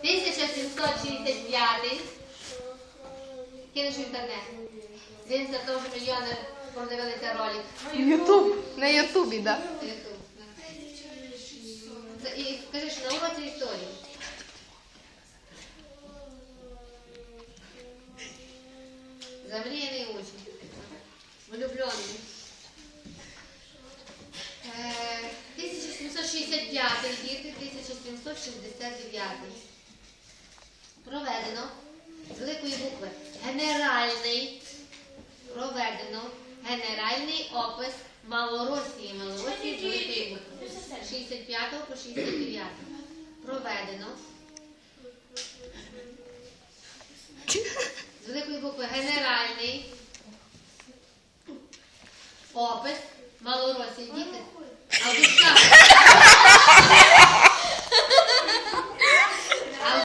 1765. Кинеш в інтернет. Він за того, що мільйони продивилися ролик. Ютуб. На Ютубі, да. І скажи, що на уроці історії. Замріяний учень. Влюблений. Е, 1765 діти, 1769. Проведено з великої букви генеральний. Проведено генеральний опис Малоросії. Малоросії з великої букви. З 65 по 69. Проведено з великої букви генеральний опис Малоросії. Діти. А.